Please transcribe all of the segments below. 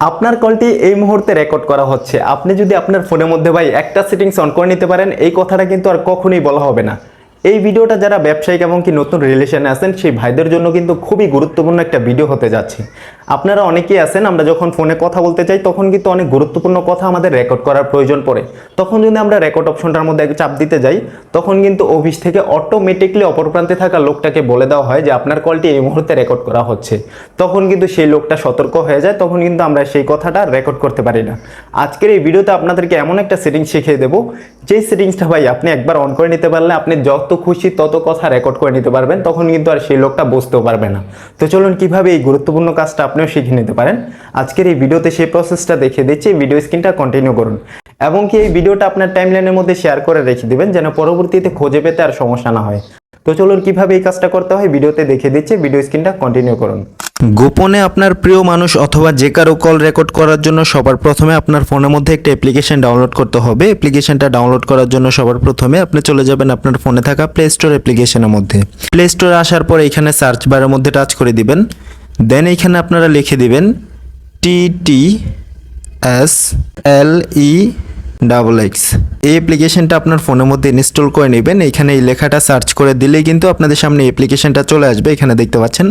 আপনার কলটি এই মুহূর্তে রেকর্ড করা হচ্ছে। আপনি যদি আপনার ফোনের মধ্যে ভাই একটা সেটিংস অন করে নিতে পারেন, এই কথাটা কিন্তু আর কখনোই বলা হবে না। এই ভিডিওটা যারা ব্যবসায়িক এবং কি নতুন রিলেশনে আছেন, সেই ভাইদের জন্য কিন্তু খুবই গুরুত্বপূর্ণ একটা ভিডিও হতে যাচ্ছে। আপনারা অনেকেই আছেন, আমরা যখন ফোনে কথা বলতে চাই, তখন কিন্তু অনেক গুরুত্বপূর্ণ কথা আমাদের রেকর্ড করার প্রয়োজন পড়ে। তখন যদি আমরা রেকর্ড অপশনটার মধ্যে চাপ দিতে যাই, তখন কিন্তু অফিস থেকে অটোমেটিকলি অপর প্রান্তে থাকা লোকটাকে বলে দেওয়া হয় যে, আপনার কলটি এই মুহূর্তে রেকর্ড করা হচ্ছে। তখন কিন্তু সেই লোকটা সতর্ক হয়ে যায়, তখন কিন্তু আমরা সেই কথাটা রেকর্ড করতে পারি না। আজকের এই ভিডিওতে আপনাদেরকে এমন একটা সেটিং শিখিয়ে দেবো, যেই সেটিংসটা ভাই আপনি একবার অন করে নিতে পারলে আপনি যত খুশি তত কথা রেকর্ড করে নিতে পারবেন, তখন কিন্তু আর সেই লোকটা বুঝতেও পারবে না। তো চলুন কীভাবে এই গুরুত্বপূর্ণ কাজটা আপনিও শিখে নিতে পারেন। আজকের এই ভিডিওতে সেই প্রসেসটা দেখে দিচ্ছি ভিডিও স্ক্রিনটা কন্টিনিউ করুন। এবং কি এই ভিডিওটা আপনার টাইমলাইনের মধ্যে শেয়ার করে রেখে দিবেন, যেন পরবর্তীতে খুঁজে পেতে আর সমস্যা না হয়। তো চলুন কীভাবে এই কাজটা করতে হয় ভিডিওতে দেখে দিচ্ছে ভিডিও স্ক্রিনটা কন্টিনিউ করুন। গোপনে আপনার প্রিয় মানুষ অথবা যে কারও কল রেকর্ড করার জন্য সবার প্রথমে আপনার ফোনের মধ্যে একটা অ্যাপ্লিকেশন ডাউনলোড করতে হবে। অ্যাপ্লিকেশনটা ডাউনলোড করার জন্য সবার প্রথমে আপনি চলে যাবেন আপনার ফোনে থাকা প্লে স্টোর অ্যাপ্লিকেশনের মধ্যে। প্লে স্টোরে আসার পর এখানে সার্চ বারের মধ্যে টাচ করে দিবেন। দেন এখানে আপনারা লিখে দিবেন T T S L E double X. এই অ্যাপ্লিকেশনটা আপনার ফোনের মধ্যে ইনস্টল করে নেবেন। এখানে এই লেখাটা সার্চ করে দিলেই কিন্তু আপনাদের সামনে অ্যাপ্লিকেশনটা চলে আসবে। এখানে দেখতে পাচ্ছেন,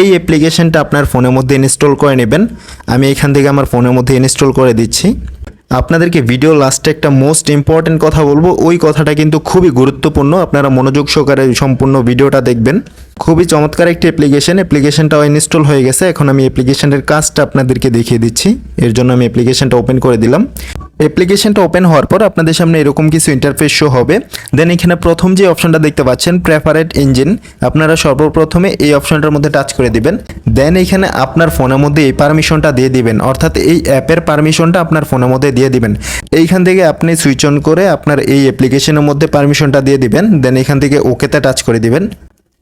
এই অ্যাপ্লিকেশনটা আপনার ফোনের মধ্যে ইনস্টল করে নেবেন। আমি এখান থেকে আমার ফোনের মধ্যে ইনস্টল করে দিচ্ছি। আপনাদেরকে ভিডিও লাস্টে একটা মোস্ট ইম্পর্টেন্ট কথা বলব। ওই কথাটা কিন্তু খুবই গুরুত্বপূর্ণ। আপনারা মনোযোগ সহকারে সম্পূর্ণ ভিডিওটা দেখবেন। খুবই চমৎকার একটি অ্যাপ্লিকেশন অ্যাপ্লিকেশনটাও ইনস্টল হয়ে গেছে। এখন আমি অ্যাপ্লিকেশনের কাজটা আপনাদেরকে দেখিয়ে দিচ্ছি। এর জন্য আমি অ্যাপ্লিকেশনটা ওপেন করে দিলাম। অ্যাপ্লিকেশনটা ওপেন হওয়ার পর আপনাদের সামনে এরকম কিছু ইন্টারফেস শো হবে। দেন এখানে প্রথম যে অপশনটা দেখতে পাচ্ছেন প্রেফারেট ইঞ্জিন আপনারা সর্বপ্রথমে এই অপশনটার মধ্যে টাচ করে দিবেন। দেন এখানে আপনার ফোনের মধ্যে এই পারমিশনটা দিয়ে দিবেন। অর্থাৎ এই অ্যাপের পারমিশনটা আপনার ফোনের মধ্যে দিয়ে দিবেন। এইখান থেকে আপনি সুইচ অন করে আপনার এই অ্যাপ্লিকেশনের মধ্যে পারমিশনটা দিয়ে দিবেন। দেন এখান থেকে ওকেতে টাচ করে দিবেন।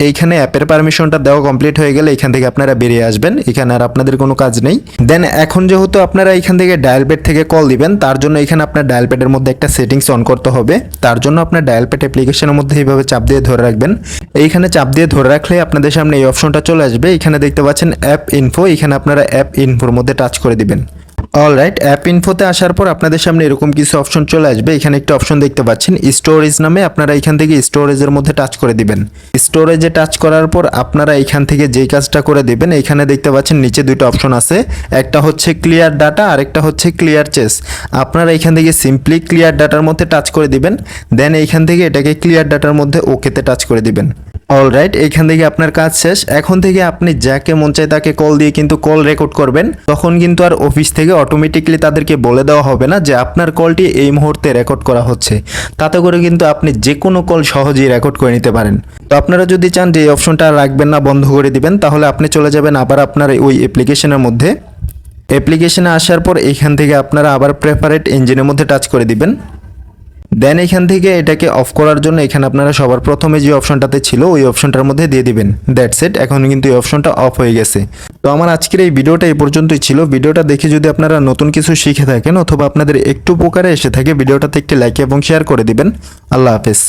এইখানে অ্যাপের পারমিশনটা দেওয়া কমপ্লিট হয়ে গেলে এখান থেকে আপনারা বেরিয়ে আসবেন। এখানে আর আপনাদের কোনো কাজ নেই। দেন এখন যেহেতু আপনারা এখান থেকে ডায়াল প্যাড থেকে কল দিবেন, তার জন্য এখানে আপনার ডায়াল প্যাডের মধ্যে একটা সেটিংস অন করতে হবে। তার জন্য আপনার ডায়াল প্যাড অ্যাপ্লিকেশনের মধ্যে এইভাবে চাপ দিয়ে ধরে রাখবেন। এইখানে চাপ দিয়ে ধরে রাখলে আপনাদের সামনে এই অপশনটা চলে আসবে। এখানে দেখতে পাচ্ছেন অ্যাপ ইনফো এখানে আপনারা অ্যাপ ইনফোর মধ্যে টাচ করে দিবেন। অলরাইট অ্যাপ ইনফোতে আসার পর আপনাদের সামনে এরকম কিছু অপশন চলে আসবে। এখানে একটা অপশন দেখতে পাচ্ছেন স্টোরেজ নামে আপনারা এখান থেকে স্টোরেজের মধ্যে টাচ করে দিবেন। স্টোরেজে টাচ করার পর আপনারা এখান থেকে যেই কাজটা করে দিবেন, এখানে দেখতে পাচ্ছেন নিচে দুটো অপশন আছে। একটা হচ্ছে ক্লিয়ার ডাটা আর একটা হচ্ছে ক্লিয়ার চেস আপনারা এখান থেকে সিম্পলি ক্লিয়ার ডাটার মধ্যে টাচ করে দিবেন দেন এইখান থেকে এটাকে ক্লিয়ার ডাটার মধ্যে ওকেতে টাচ করে দিবেন। অলরাইট এখান থেকে আপনার কাজ শেষ। এখন থেকে আপনি যাকে মন চায় তাকে কল দিয়ে কিন্তু কল রেকর্ড করবেন। তখন কিন্তু আর অফিস থেকে অটোমেটিকলি তাদেরকে বলে দেওয়া হবে না যে আপনার কলটি এই মুহূর্তে রেকর্ড করা হচ্ছে। তাতে করে কিন্তু আপনি যে কোনো কল সহজেই রেকর্ড করে নিতে পারেন। তো আপনারা যদি চান যে এই অপশনটা রাখবেন না, বন্ধ করে দিবেন, তাহলে আপনি চলে যাবেন আবার আপনার ওই অ্যাপ্লিকেশনের মধ্যে। অ্যাপ্লিকেশনে আসার পর এখান থেকে আপনারা আবার প্রেফারেট ইঞ্জিনের মধ্যে টাচ করে দিবেন। দেন এখান থেকে এটাকে অফ করার জন্য এখানে আপনারা সবার প্রথমে যে অপশনটাতে ছিল, ওই অপশনটার মধ্যে দিয়ে দিবেন। দ্যাটস ইট এখন কিন্তু এই অপশনটা অফ হয়ে গেছে। তো আমার আজকের এই ভিডিওটা এই পর্যন্তই ছিল। ভিডিওটা দেখে যদি আপনারা নতুন কিছু শিখে থাকেন অথবা আপনাদের একটু উপকারে এসে থাকে ভিডিওটাতে একটি লাইক এবং শেয়ার করে দিবেন। আল্লাহ হাফেজ।